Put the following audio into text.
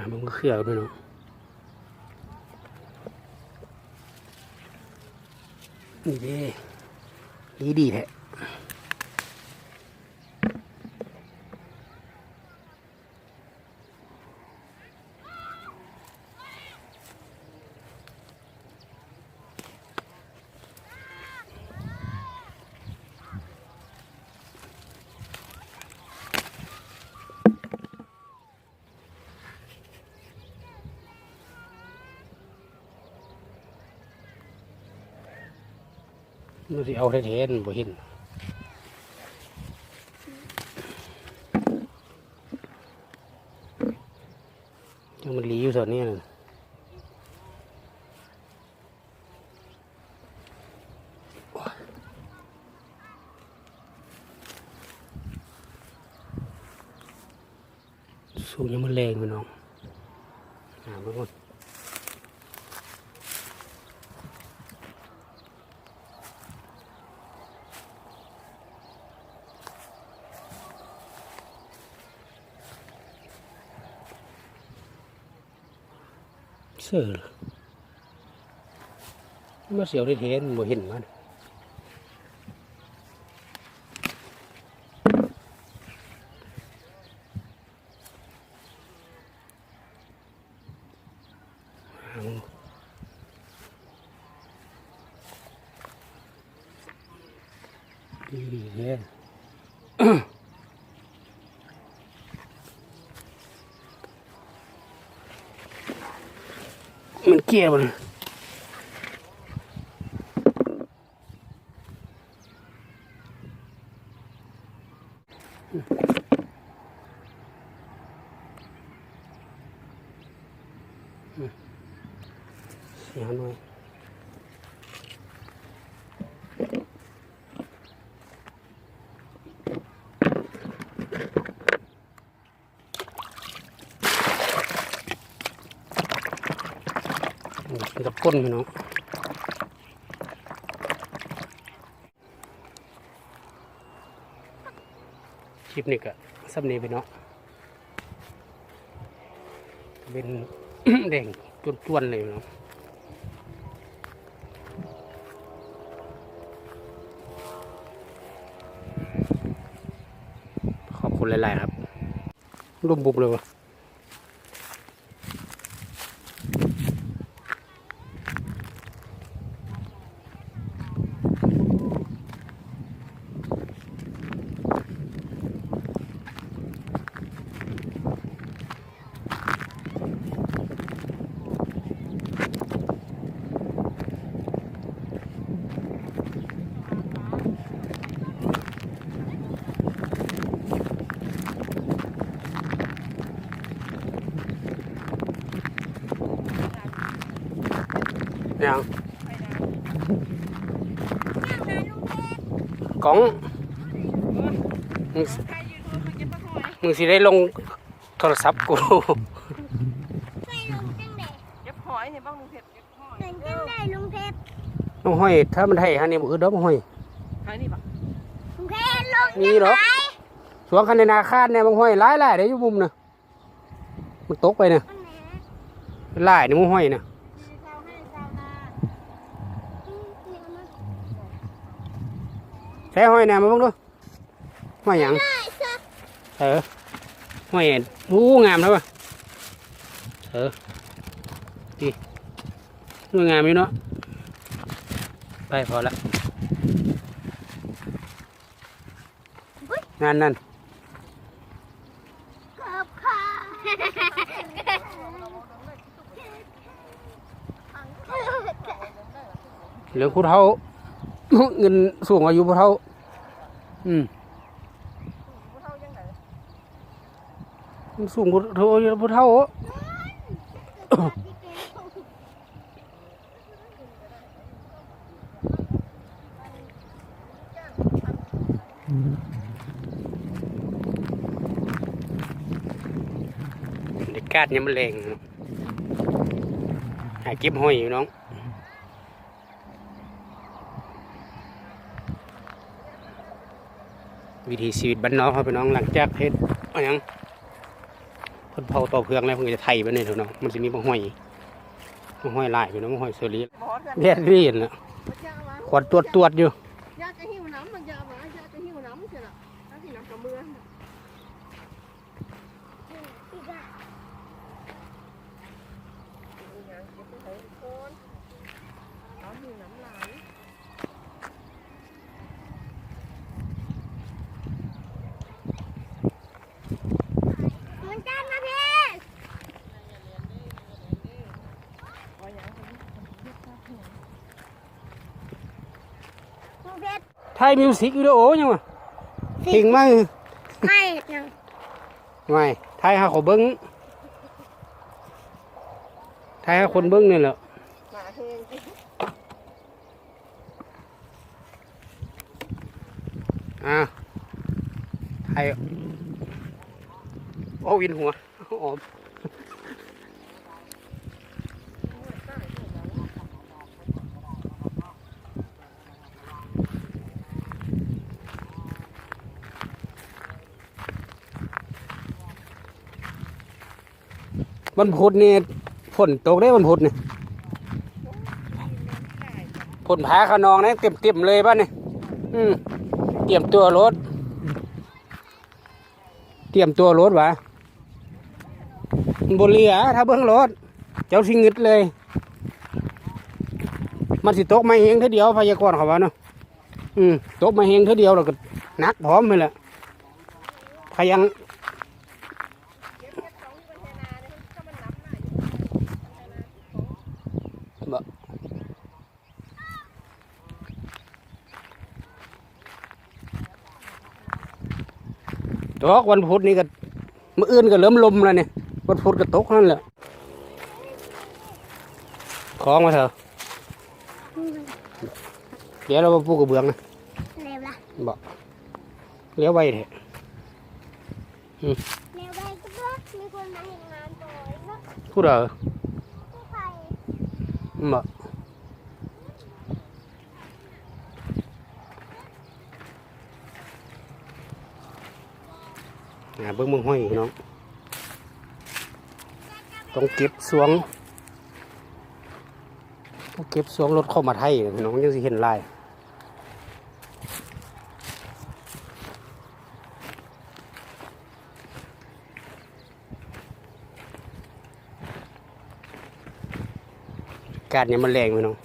ามันก็เครือด้วยเนาะนี่เด้ดีดีแท้ดูสิเอาแท้ๆนั่นบ่เห็นจังมันหลีอยู่ส่วนนี้นะสูงยังมันแรงไปน้องหามาก่ เสือมาเสียวได้เห็นบ่เห็นมันหามันดีดีแน่ มันเกี่ยมันเสียหน่อย มันจะป้นพี่น้องคลิปนี้ก็สำเนีพี่น้องเป็นแดงต้วนๆเลยพี่น้องขอบคุณหลาย ๆ ครับรุมบุบเลยวะ ยังกล่องมึงสิมึงสิได้ลงโทรศัพท์กูเก็บหอยเนี่ยบ้างลุงเผ็ดเก็บหอยเห็นจังได้ลุงเพชรน้องห้อยถ้ามันให้ฮะนี่บ่อือดอกน้องห้อยหอยนี่ปะลุงเพชรลงมีเหรอสวงคันในนาคาดเนี่ยบางห้อยหลายหลายเดี๋ยวอยู่มุมน่ะมันตกไปเนี่ยหลายนี่มึงห้อยน่ะ ใช้ห้อยแหน่มาบ้างดูห้อยหยังเออห้อยเห็นอู้งามแล้วป่ะเออดีดูงามอยู่เนาะไปพอละงานนั่นขอบค่ะเหลือผู้เฒ่า เงินสูงอายุผู้เฒ่า อืมสูงผู้เฒ่าผู้เฒ่าเด็กกาดเนี่มันแรงหาเก็บห้อยอยู่น้อง วิถีชีวิตบ้านนอกครับพี่น้องหลังจากเฮ็ดอะไรยังผคนเผาต่อเพืองแล้วเพิ่นก็จะไถไปนี่เถอะเนาะมันสิมีบ่ห้อยบ่ห้อยลายไปเนาะบ่ห้อยเสรีหมอกันเรียนเรียนน่ะมันจะมาขวดตรวจตรวจอยู่ ยาจะหิวน้ำมันจะมายาจะหิวน้ำใช่ไหมถ้าที่น้ำกระเมือง อีกอะมันจ้านมาพี่ ลุงเพชรไทยมิวสิกวิดีโอยังวะเพลงมาไม่ยังไม่ไทยหาเขาเบิ้งไทยหาคนเบิ้งนี่แหละหมาเพลงอ่าไทยโอ้วินหัวออ วันพุธนี่ฝนตกได้วันพุธนี่ฝนพาขนองนะเต็มเต็มเลยบ้านนี่อืมเตรียมตัวรถ เตรียมตัวรถวะบนเรือถ้าเบิ้องรถ เจ้าสิงึดเลย มันสิตกมาเฮงเท่าเดียวพยากรณ์เขาว่าเนาะอืมตกมาเฮงเท่าเดียวแล้วก็นักพร้อมไปแหละพยัง บ่ ตกวันพุธนี่ก็มื่ออื่นก็เริ่มลมแล้วเนี่ยวันพุธก็ตกนั่นแหละคล้องมาเถอะเดี๋ยวเรามาปูกระเบื้องนะเร็วละบอกเลี้ยวไว้เถอะเร็วไปก็เพื่อมีคนมาเห็นงานตัวเนาะพูดเหรอผู้ใครบอก อ่าเบิ้งเบิ้งห้อยพี่น้องต้องเก็บสวงต้องเก็บสวงรถเข้ามาไทยพี่น้องยังสิเห็นลายกาศเนี่ยมันแรงพี่น้อง